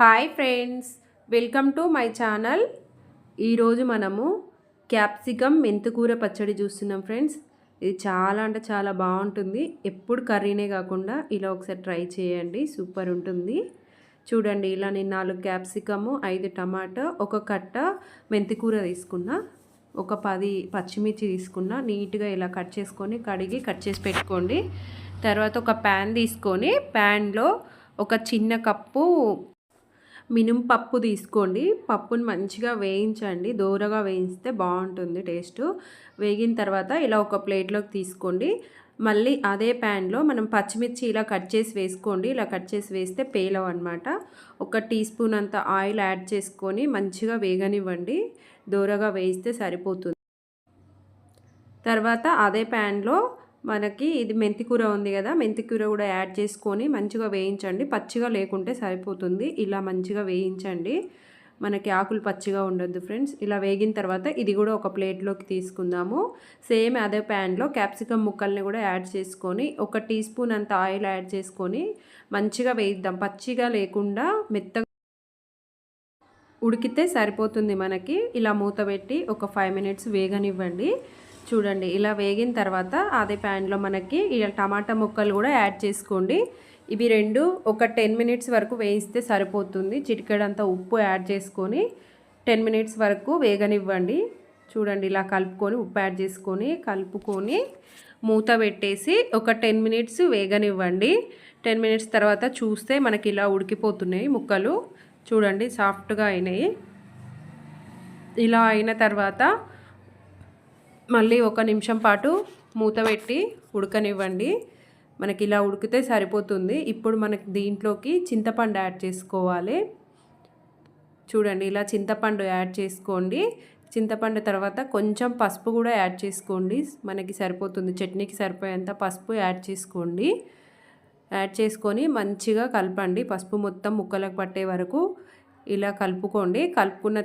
Hi friends welcome to my channel. ఈరోజు మనము capsicum మెంతుకూర పచ్చడి చూస్తున్నాం ఫ్రెండ్స్. ఇది చాలా అంటే చాలా బాగుంటుంది. ఎప్పుడు కర్రీనే కాకుండా ఇలా ఒకసారి ట్రై చేయండి సూపర్ ఉంటుంది. చూడండి ఇలా నేను నాలుగు క్యాప్సికము ఐదు టమాటా ఒక కట్ట మెంతికూర తీసుకున్నా ఒక పది పచ్చిమిర్చి తీసుకున్నా నీట్గా ఇలా కట్ చేసుకొని కడిగి కట్ చేసి పెట్టుకోండి. తర్వాత ఒక ప్యాన్ తీసుకొని ప్యాన్లో ఒక చిన్న కప్పు మినుం పప్పు తీసుకోండి. పప్పుని మంచిగా వేయించండి. దూరగా వేయిస్తే బాగుంటుంది టేస్ట్. వేగిన తర్వాత ఇలా ఒక ప్లేట్లోకి తీసుకోండి. మళ్ళీ అదే ప్యాన్లో మనం పచ్చిమిర్చి ఇలా కట్ చేసి వేసుకోండి. ఇలా కట్ చేసి వేస్తే పేలవ్ అనమాట ఒక టీ స్పూన్ అంత ఆయిల్ యాడ్ చేసుకొని మంచిగా వేగనివ్వండి. దూరగా వేయిస్తే సరిపోతుంది. తర్వాత అదే ప్యాన్లో మనకి ఇది మెంతికూర ఉంది కదా మెంతికూర కూడా యాడ్ చేసుకొని మంచిగా వేయించండి. పచ్చిగా లేకుంటే సరిపోతుంది. ఇలా మంచిగా వేయించండి. మనకి ఆకులు పచ్చిగా ఉండొద్దు ఫ్రెండ్స్. ఇలా వేగిన తర్వాత ఇది కూడా ఒక ప్లేట్లోకి తీసుకుందాము. సేమ్ అదే ప్యాన్లో క్యాప్సికమ్ ముక్కల్ని కూడా యాడ్ చేసుకొని ఒక టీ స్పూన్ అంత ఆయిల్ యాడ్ చేసుకొని మంచిగా వేయిద్దాం. పచ్చిగా లేకుండా మెత్తగా ఉడికితే సరిపోతుంది మనకి. ఇలా మూత పెట్టి ఒక ఫైవ్ మినిట్స్ వేగనివ్వండి. చూడండి ఇలా వేగిన తర్వాత అదే ప్యాన్లో మనకి ఇలా టమాటా ముక్కలు కూడా యాడ్ చేసుకోండి. ఇవి రెండు ఒక టెన్ మినిట్స్ వరకు వేయిస్తే సరిపోతుంది. చిటికెడంతా ఉప్పు యాడ్ చేసుకొని టెన్ మినిట్స్ వరకు వేగనివ్వండి. చూడండి ఇలా కలుపుకొని ఉప్పు యాడ్ చేసుకొని కలుపుకొని మూత పెట్టేసి ఒక టెన్ మినిట్స్ వేగనివ్వండి. టెన్ మినిట్స్ తర్వాత చూస్తే మనకి ఇలా ఉడికిపోతున్నాయి ముక్కలు. చూడండి సాఫ్ట్గా అయినాయి. ఇలా అయిన తర్వాత మళ్ళీ ఒక నిమిషం పాటు మూత పెట్టి ఉడకనివ్వండి. మనకి ఇలా ఉడికితే సరిపోతుంది. ఇప్పుడు మనకి దీంట్లోకి చింతపండు యాడ్ చేసుకోవాలి. చూడండి ఇలా చింతపండు యాడ్ చేసుకోండి. చింతపండు తర్వాత కొంచెం పసుపు కూడా యాడ్ చేసుకోండి. మనకి సరిపోతుంది చట్నీకి సరిపోయేంత పసుపు యాడ్ చేసుకోండి. యాడ్ చేసుకొని మంచిగా కలపండి. పసుపు మొత్తం ముక్కలకు పట్టే వరకు ఇలా కలుపుకోండి. కలుపుకున్న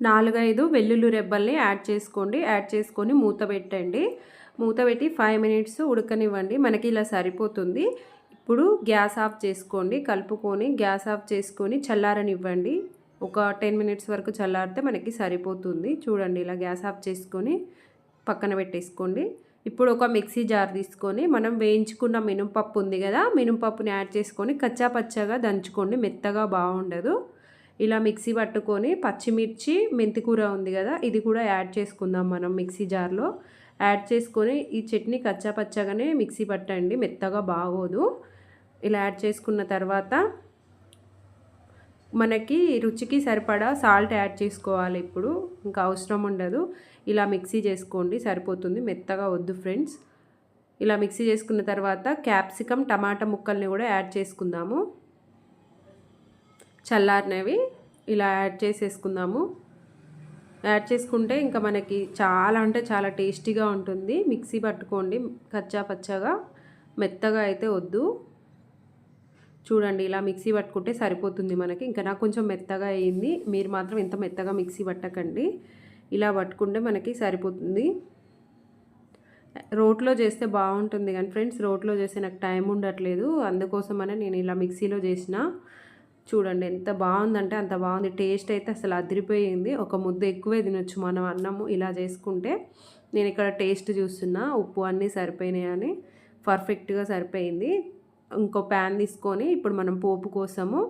నాలుగైదు వెల్లుల్లి రెబ్బల్ని యాడ్ చేసుకోండి. యాడ్ చేసుకొని మూత పెట్టండి. మూత పెట్టి ఫైవ్ మినిట్స్ ఉడకనివ్వండి. మనకి ఇలా సరిపోతుంది. ఇప్పుడు గ్యాస్ ఆఫ్ చేసుకోండి. కలుపుకొని గ్యాస్ ఆఫ్ చేసుకొని చల్లారనివ్వండి. ఒక టెన్ మినిట్స్ వరకు చల్లారితే మనకి సరిపోతుంది. చూడండి ఇలా గ్యాస్ ఆఫ్ చేసుకొని పక్కన పెట్టేసుకోండి. ఇప్పుడు ఒక మిక్సీ జార్ తీసుకొని మనం వేయించుకున్న మినుపప్పు ఉంది కదా మినుపప్పుని యాడ్ చేసుకొని కచ్చాపచ్చగా దంచుకోండి. మెత్తగా బాగుండదు. ఇలా మిక్సీ పట్టుకొని పచ్చిమిర్చి మెంతికూర ఉంది కదా ఇది కూడా యాడ్ చేసుకుందాం మనం మిక్సీ జార్లో. యాడ్ చేసుకొని ఈ చట్నీ కచ్చా పచ్చగానే మిక్సీ పట్టండి మెత్తగా బాగోదు. ఇలా యాడ్ చేసుకున్న తర్వాత మనకి రుచికి సరిపడా సాల్ట్ యాడ్ చేసుకోవాలి ఇప్పుడు ఇంకా అవసరం ఉండదు. ఇలా మిక్సీ చేసుకోండి సరిపోతుంది. మెత్తగా వద్దు ఫ్రెండ్స్. ఇలా మిక్సీ చేసుకున్న తర్వాత క్యాప్సికమ్ టమాటా ముక్కల్ని కూడా యాడ్ చేసుకుందాము. చల్లారినవి ఇలా యాడ్ చేసేసుకుందాము. యాడ్ చేసుకుంటే ఇంకా మనకి చాలా అంటే చాలా టేస్టీగా ఉంటుంది. మిక్సీ పట్టుకోండి కచ్చా పచ్చగా. మెత్తగా అయితే వద్దు. చూడండి ఇలా మిక్సీ పట్టుకుంటే సరిపోతుంది మనకి. ఇంకా నాకు కొంచెం మెత్తగా అయ్యింది మీరు మాత్రం ఇంత మెత్తగా మిక్సీ పట్టకండి. ఇలా పట్టుకుంటే మనకి సరిపోతుంది. రోట్లో చేస్తే బాగుంటుంది కానీ ఫ్రెండ్స్ రోట్లో చేస్తే నాకు టైం ఉండట్లేదు. అందుకోసమనే నేను ఇలా మిక్సీలో చేసిన. చూడండి ఎంత బాగుందంటే అంత బాగుంది. టేస్ట్ అయితే అసలు అదిరిపోయింది. ఒక ముద్ద ఎక్కువే తినొచ్చు మనం అన్నము ఇలా చేసుకుంటే. నేను ఇక్కడ టేస్ట్ చూస్తున్నా. ఉప్పు అన్నీ సరిపోయినాయని పర్ఫెక్ట్గా సరిపోయింది. ఇంకో ప్యాన్ తీసుకొని ఇప్పుడు మనం పోపు కోసము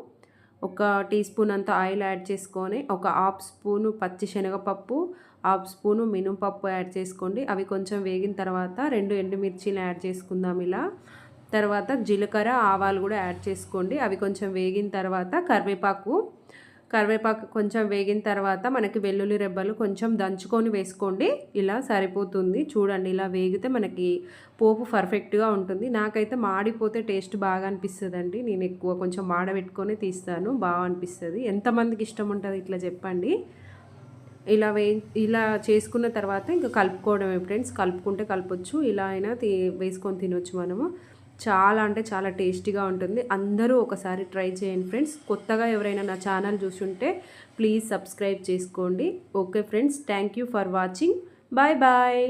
ఒక టీ స్పూన్ అంత ఆయిల్ యాడ్ చేసుకొని ఒక హాఫ్ స్పూను పచ్చి శనగపప్పు హాఫ్ స్పూను మినుపప్పు యాడ్ చేసుకోండి. అవి కొంచెం వేగిన తర్వాత రెండు ఎండుమిర్చిలు యాడ్ చేసుకుందాం ఇలా. తర్వాత జీలకర్ర ఆవాలు కూడా యాడ్ చేసుకోండి. అవి కొంచెం వేగిన తర్వాత కరివేపాకు కరివేపాకు కొంచెం వేగిన తర్వాత మనకి వెల్లుల్లి రెబ్బలు కొంచెం దంచుకొని వేసుకోండి. ఇలా సరిపోతుంది. చూడండి ఇలా వేగితే మనకి పోపు పర్ఫెక్ట్గా ఉంటుంది. నాకైతే మాడిపోతే టేస్ట్ బాగా అనిపిస్తుందండి. నేను ఎక్కువ కొంచెం మాడబెట్టుకొని తీస్తాను. బాగా అనిపిస్తుంది. ఎంతమందికి ఇష్టం ఉంటుంది ఇట్లా చెప్పండి. ఇలా వే ఇలా చేసుకున్న తర్వాత ఇంకా కలుపుకోవడమే ఫ్రెండ్స్. కలుపుకుంటే కలపచ్చు. ఇలా అయినా వేసుకొని తినొచ్చు మనము. చాలా అంటే చాలా టేస్టీగా ఉంటుంది. అందరూ ఒకసారి ట్రై చేయండి ఫ్రెండ్స్. కొత్తగా ఎవరైనా నా ఛానల్ చూసుంటే ప్లీజ్ సబ్స్క్రైబ్ చేసుకోండి. Okay friends thank you for watching. Bye bye.